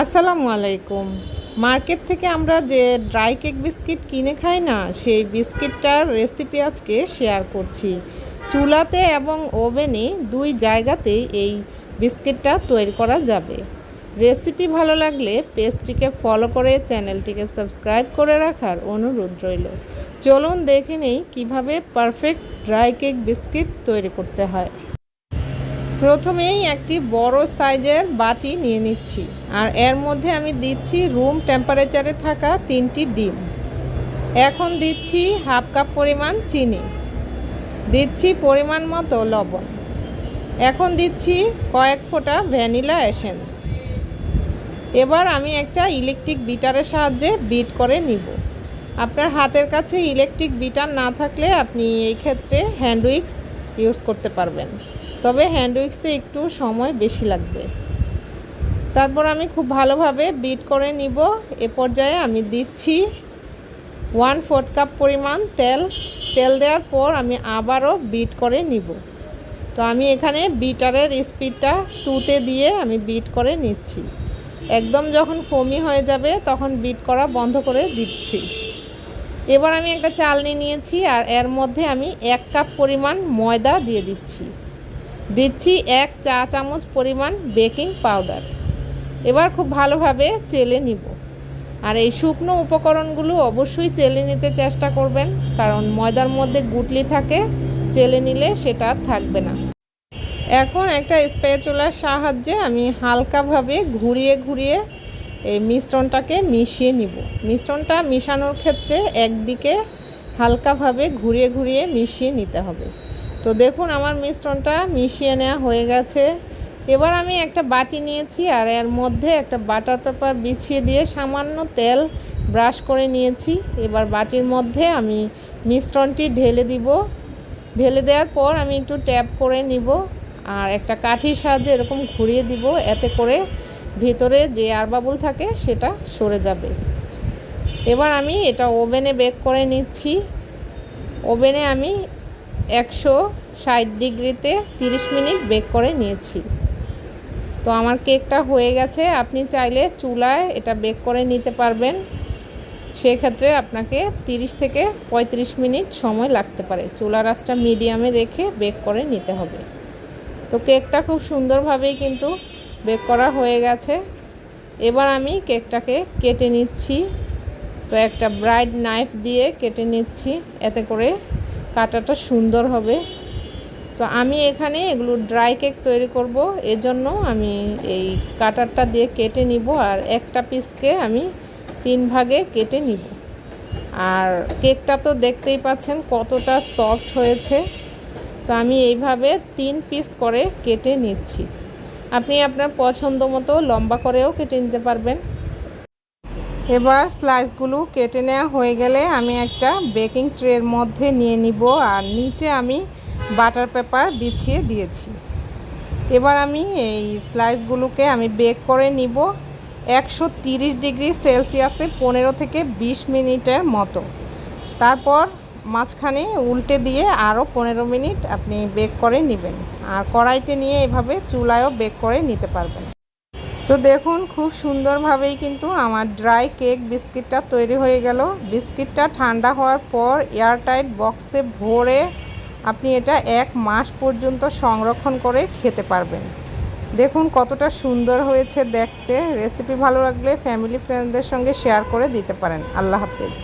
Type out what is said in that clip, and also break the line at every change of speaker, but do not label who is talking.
আসসালামু আলাইকুম। মার্কেট থেকে আমরা যে ড্রাই কেক বিস্কিট কিনে খাই না, সেই বিস্কিটটার রেসিপি আজকে শেয়ার করছি। চুলাতে এবং ওভেনে দুই জায়গাতেই এই বিস্কিটটা তৈরি করা যাবে। রেসিপি ভালো লাগলে পেজটিকে ফলো করে চ্যানেলটিকে সাবস্ক্রাইব করে রাখার অনুরোধ রইল। চলুন দেখে নেই কীভাবে পারফেক্ট ড্রাই কেক বিস্কিট তৈরি করতে হয়। প্রথমেই একটি বড় সাইজের বাটি নিয়ে নিচ্ছি আর এর মধ্যে আমি দিচ্ছি রুম টেম্পারেচারে থাকা তিনটি ডিম। এখন দিচ্ছি হাফ কাপ পরিমাণ চিনি। দিচ্ছি পরিমাণ মতো লবণ। এখন দিচ্ছি কয়েক ফোঁটা ভ্যানিলা এসেন্স। এবার আমি একটা ইলেকট্রিক বিটারের সাহায্যে বিট করে নিব। আপনার হাতের কাছে ইলেকট্রিক বিটার না থাকলে আপনি এই ক্ষেত্রে হ্যান্ড উইক্স ইউজ করতে পারবেন। তবে হ্যান্ড উইক্সে একটু সময় বেশি লাগবে। তারপর আমি খুব ভালোভাবে বিট করে নিব। এ পর্যায়ে আমি দিচ্ছি ওয়ান ফোর্থ কাপ পরিমাণ তেল। তেল দেওয়ার পর আমি আবারও বিট করে নিব। তো আমি এখানে বিটারের স্পিডটা টুতে দিয়ে আমি বিট করে নিচ্ছি। একদম যখন ফমি হয়ে যাবে তখন বিট করা বন্ধ করে দিচ্ছি। এবার আমি একটা চালনি নিয়েছি আর এর মধ্যে আমি এক কাপ পরিমাণ ময়দা দিয়ে দিচ্ছি। দিচ্ছি এক চা চামচ পরিমাণ বেকিং পাউডার। এবার খুব ভালোভাবে চেলে নিব। আর এই শুকনো উপকরণগুলো অবশ্যই চেলে নিতে চেষ্টা করবেন, কারণ ময়দার মধ্যে গুটলি থাকে, চেলে নিলে সেটা থাকবে না। এখন একটা স্প্যাচুলার সাহায্যে আমি হালকাভাবে ঘুরিয়ে ঘুরিয়ে এই মিশ্রণটাকে মিশিয়ে নিব। মিশ্রণটা মিশানোর ক্ষেত্রে একদিকে হালকাভাবে ঘুরিয়ে ঘুরিয়ে মিশিয়ে নিতে হবে। তো দেখুন আমার মিশ্রণটা মিশিয়ে নেওয়া হয়ে গেছে। এবার আমি একটা বাটি নিয়েছি আর এর মধ্যে একটা বাটার পেপার বিছিয়ে দিয়ে সামান্য তেল ব্রাশ করে নিয়েছি। এবার বাটির মধ্যে আমি মিশ্রণটি ঢেলে দিব। ঢেলে দেওয়ার পর আমি একটু ট্যাপ করে নিব আর একটা কাঠির সাহায্যে এরকম ঘুরিয়ে দিব। এতে করে ভিতরে যে আর বাবুল থাকে সেটা সরে যাবে। এবার আমি এটা ওভেনে বেক করে নিচ্ছি। ওভেনে আমি একশো ষাট ডিগ্রিতে তিরিশ মিনিট বেক করে নিয়েছি। তো আমার কেকটা হয়ে গেছে। আপনি চাইলে চুলায় এটা বেক করে নিতে পারবেন। সেক্ষেত্রে আপনাকে 30 থেকে 35 মিনিট সময় লাগতে পারে। চুলা আঁচটা মিডিয়ামে রেখে বেক করে নিতে হবে। তো কেকটা খুব সুন্দরভাবেই কিন্তু বেক করা হয়ে গেছে। এবার আমি কেকটাকে কেটে নিচ্ছি। তো একটা ব্রাইড নাইফ দিয়ে কেটে নিচ্ছি। এতে করে কাটাটা সুন্দর হবে। তো আমি এখানে এগুলো ড্রাই কেক তৈরি করব। এজন্য আমি এই কাটারটা দিয়ে কেটে নিব আর একটা পিসকে আমি তিন ভাগে কেটে নিব। আর কেকটা তো দেখতেই পাচ্ছেন কতটা সফট হয়েছে। তো আমি এইভাবে তিন পিস করে কেটে নিচ্ছি। আপনি আপনার পছন্দ মতো লম্বা করেও কেটে নিতে পারবেন। এবার স্লাইসগুলো কেটে নেওয়া হয়ে গেলে আমি একটা বেকিং ট্রের মধ্যে নিয়ে নিব আর নিচে আমি বাটার পেপার বিছিয়ে দিয়েছি। এবার আমি এই স্লাইসগুলোকে আমি বেক করে নিব একশো ডিগ্রি সেলসিয়াসে পনেরো থেকে বিশ মিনিটের মতো। তারপর মাঝখানে উল্টে দিয়ে আরও পনেরো মিনিট আপনি বেক করে নেবেন। আর কড়াইতে নিয়ে এভাবে চুলায়ও বেক করে নিতে পারবেন। তো দেখুন, খুব সুন্দরভাবেই কিন্তু আমার ড্রাই কেক বিস্কিটটা তৈরি হয়ে গেল। বিস্কিটটা ঠান্ডা হওয়ার পর এয়ারটাইট বক্সে ভরে আপনি এটা এক মাস পর্যন্ত সংরক্ষণ করে খেতে পারবেন। দেখুন, কতটা সুন্দর হয়েছে দেখতে। রেসিপি ভালো লাগলে ফ্যামিলি ফ্রেন্ডদের সঙ্গে শেয়ার করে দিতে পারেন। আল্লাহ হাফেজ।